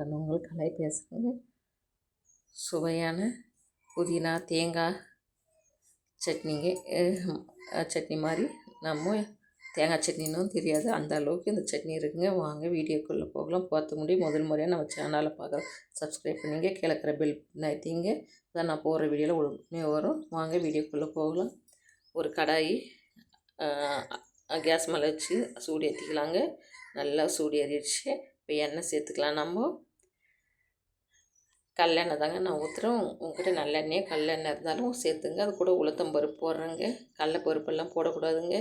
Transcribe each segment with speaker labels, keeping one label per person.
Speaker 1: நான் உங்கள் கலை பேசுகிறேங்க சுவையான புதினா தேங்காய் சட்னிங்க சட்னி மாதிரி. நம்ம தேங்காய் சட்னினும் தெரியாது. அந்த அளவுக்கு இந்த சட்னி இருக்குங்க. வாங்க வீடியோக்குள்ளே போகலாம். பார்த்து முடியும் முதல் முறையாக நம்ம சேனலை பார்க்குறோம். சப்ஸ்கிரைப் பண்ணிங்க. கிழக்கிற பெல் நைத்திங்க அதான் நான் போகிற வீடியோவில் உடனே வரும். வாங்க வீடியோக்குள்ளே போகலாம். ஒரு கடாயி கேஸ் மேலே வச்சு சூடு ஏற்றிக்கலாங்க நல்லா சூடு ஏறிடுச்சு. இப்போ எண்ணெய் சேர்த்துக்கலாம். நம்ம கல்லெண்ணெய் தாங்க நான் ஊற்றுறேன் உங்ககிட்ட நல்லெண்ணெய் கல்லெண்ணெய் இருந்தாலும் சேர்த்துங்க. அது கூட உளுத்தம் பருப்பு போடுறேங்க. கடல பருப்பெல்லாம் போடக்கூடாதுங்க.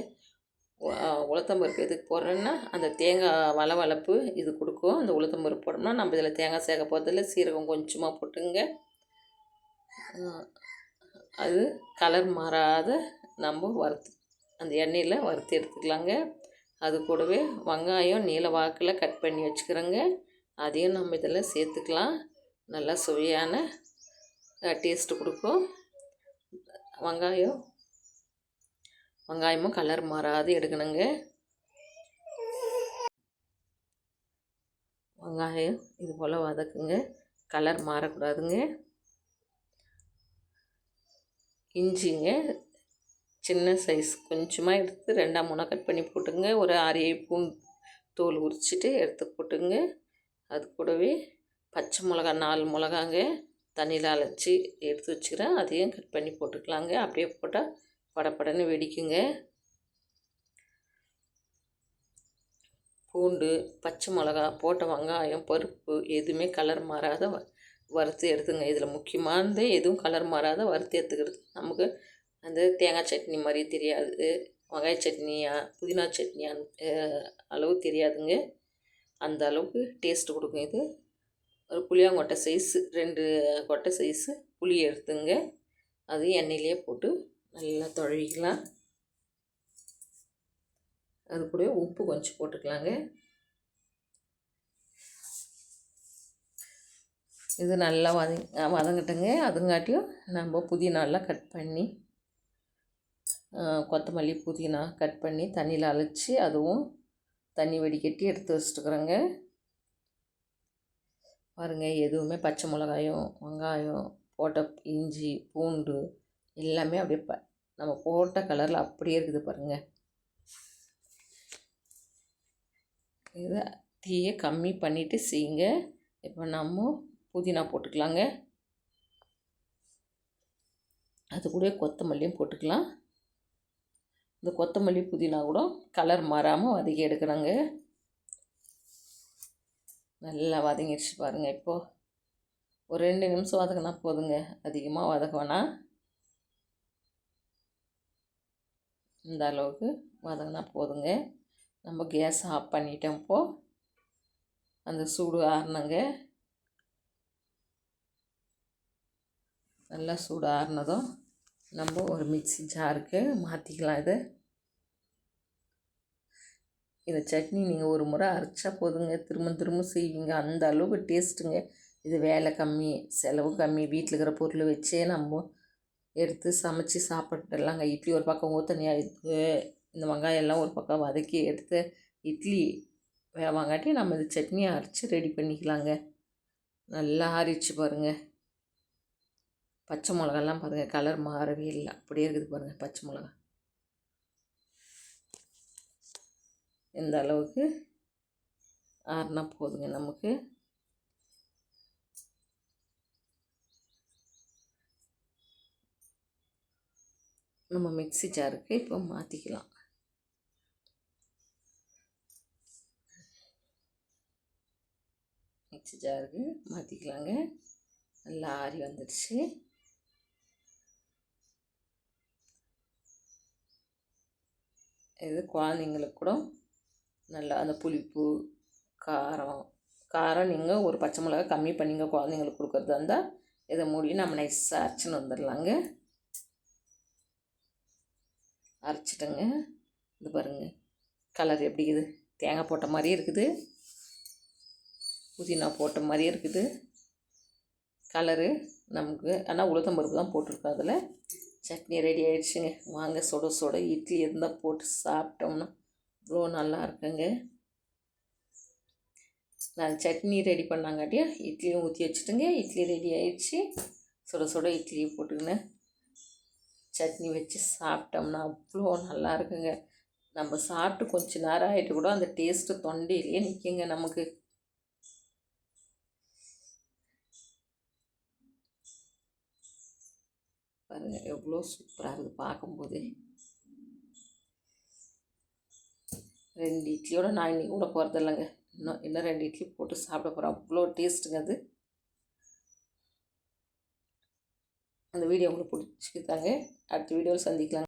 Speaker 1: உளுத்தம்பருப்பு உளுத்தம் பருப்பு எதுக்கு போடுறேன்னா அந்த தேங்காய் வளவளப்பு இது கொடுக்கும். அந்த உளுத்தம் பருப்பு போடணும்னா நம்ம இதில் தேங்காய் சேர்க்க போகிறதில்ல சீரகம் கொஞ்சமாக போட்டுங்க. அது கலர் மாறாத நம்ம வறுத்து அந்த எண்ணெயில் வறுத்து எடுத்துக்கலாங்க. அது கூடவே வெங்காயம் நீல வாக்கில் கட் பண்ணி வச்சுக்கிறோங்க. அதையும் நம்ம இதில் சேர்த்துக்கலாம். நல்லா சுவையான டேஸ்ட்டு கொடுக்கும். வெங்காயம் வெங்காயமும் கலர் மாறாது எடுக்கணுங்க. வெங்காயம் இது போல் வதக்குங்க. கலர் மாறக்கூடாதுங்க. இஞ்சிங்க சின்ன சைஸ் கொஞ்சமாக எடுத்து ரெண்டாக மூணாக கட் பண்ணி போட்டுங்க ஒரு ஆறு ஏழு பூன் தோல் உரிச்சிட்டு எடுத்து போட்டுங்க அது கூடவே பச்சை மிளகா நாலு மிளகாங்க தண்ணியில் அலசி எடுத்து வச்சுக்கிறேன். அதையும் கட் பண்ணி போட்டுக்கலாங்க. அப்படியே போட்டால் படப்படன்னு வெடிக்குங்க. பூண்டு பச்சை மிளகா போட்ட வெங்காயம் பருப்பு எதுவுமே கலர் மாறாத வ வறுத்து எடுத்துங்க. இதில் முக்கியமானது எதுவும் கலர் மாறாத வறுத்து எடுத்துக்கிறது. நமக்கு அந்த தேங்காய் சட்னி மாதிரி தெரியாது. வெங்காய சட்னியா புதினா சட்னியா அளவு தெரியாதுங்க. அந்த அளவுக்கு டேஸ்ட்டு கொடுக்கும் இது. ஒரு புளியாங்கொட்டை சைஸு ரெண்டு கொட்டை சைஸு புளி எடுத்துங்க. அது எண்ணெயிலே போட்டு நல்லா தொழவிக்கலாம். அது கூட உப்பு கொஞ்சம் போட்டுக்கலாங்க. இது நல்லா வதங்க வதங்கட்டுங்க. அதுங்காட்டியும் நம்ம புதினாலாம் கட் பண்ணி கொத்தமல்லி புதினா கட் பண்ணி தண்ணியில் அழைச்சி அதுவும் தண்ணி வடிகட்டி எடுத்து வச்சுட்டுக்குறேங்க. பாருங்கள் எதுவுமே பச்சை மிளகாயும் வெங்காயம் போட்ட இஞ்சி பூண்டு எல்லாமே அப்படியே ப நம்ம போட்ட கலரில் அப்படியே இருக்குது பாருங்கள் இதை தீயை கம்மி பண்ணிவிட்டு செய்யுங்க. இப்போ நம்ம புதினா போட்டுக்கலாங்க. அது கூட கொத்தமல்லியும் போட்டுக்கலாம். இந்த கொத்தமல்லி புதினா கூட கலர் மாறாமல் வதக்கி எடுக்கிறாங்க நல்லா வதங்கிடுச்சு பாருங்கள் இப்போது ஒரு ரெண்டு நிமிஷம் வதக்கினா போதுங்க. அதிகமாக வதக்க இந்த அளவுக்கு வதங்கினா போதுங்க. நம்ம கேஸ் ஆஃப் பண்ணிட்டோம் இப்போது அந்த சூடு ஆறினங்க. நல்லா சூடு ஆறினதும் நம்ம ஒரு மிக்சி ஜாருக்கு மாற்றிக்கலாம் இது. இந்த சட்னி நீங்கள் ஒரு முறை அரைச்சா போதுங்க. திரும்ப திரும்ப செய்வீங்க. அந்த அளவுக்கு டேஸ்ட்டுங்க. இது வேலை கம்மி செலவு கம்மி. வீட்டில் இருக்கிற பொருள் வச்சே நம்ம எடுத்து சமைச்சு சாப்பிட்டுலாங்க இட்லி ஒரு பக்கம் ஊத்தனியாக இருக்கு. இந்த வெங்காயம் எல்லாம் ஒரு பக்கம் வதக்கி எடுத்து இட்லி வேவாங்காட்டி நம்ம இது சட்னியை அரைச்சி ரெடி பண்ணிக்கலாங்க. நல்லா ஆறிச்சு பாருங்கள் பச்சை மிளகாலாம் பாருங்கள் கலர் மாறவே இல்லை. அப்படியே இருக்குது பாருங்கள் பச்சை மிளகா. இந்த அளவுக்கு ஆறுனா போதுங்க நமக்கு. நம்ம மிக்ஸி ஜாருக்கு இப்போ மாற்றிக்கலாம் மிக்ஸி ஜாருக்கு மாற்றிக்கலாங்க நல்லா ஆறி வந்துடுச்சு. இது குழந்தைங்களுக்கு கூட நல்லா அந்த புளிப்பு காரம் காரம் நீங்கள் ஒரு பச்சை மிளகா கம்மி பண்ணிங்க குழந்தைங்களுக்கு கொடுக்குறதா இருந்தால் இதை மூடி நம்ம நைஸாக அரைச்சின்னு வந்துடலாங்க. அரைச்சிட்டங்க. இது பாருங்க கலர் எப்படி இருக்குது? தேங்காய் போட்ட மாதிரியே இருக்குது. புதினா போட்ட மாதிரியே இருக்குது. கலரு நமக்கு ஆனால் உளுத்தம் பருப்பு தான் போட்டிருக்கோம் அதில். சட்னி ரெடி ஆகிடுச்சுங்க வாங்க சுட சுட இட்லி இருந்தால் போட்டு சாப்பிட்டோம்னா. இவ்வளோ நல்லா இருக்குங்க. நான் சட்னி ரெடி பண்ணாங்காட்டியும் இட்லியும் ஊற்றி வச்சுட்டுங்க. இட்லி ரெடி ஆயிடுச்சு. சுட சுட இட்லி போட்டுக்கின்னு சட்னி வச்சு சாப்பிட்டோம்னா அவ்வளோ நல்லா இருக்குங்க. நம்ம சாப்பிட்டு கொஞ்ச நேரம் ஆகிட்டு கூட அந்த டேஸ்ட்டு தொண்டையிலேயே நிற்குங்க நமக்கு. பாருங்கள் எவ்வளோ சூப்பராக இருக்குது பார்க்கும்போது. ரெண்டு இட்லியோட நான் இன்னைக்கு கூட போகிறது இல்லைங்க. இன்னும் இன்னும் ரெண்டு இட்லி போட்டு சாப்பிட போகிறேன் அவ்வளோ டேஸ்ட்டுங்க அது. அந்த வீடியோ உங்களுக்கு பிடிச்சிக்கிட்டாங்க அடுத்த வீடியோவில் சந்திக்கலாம்.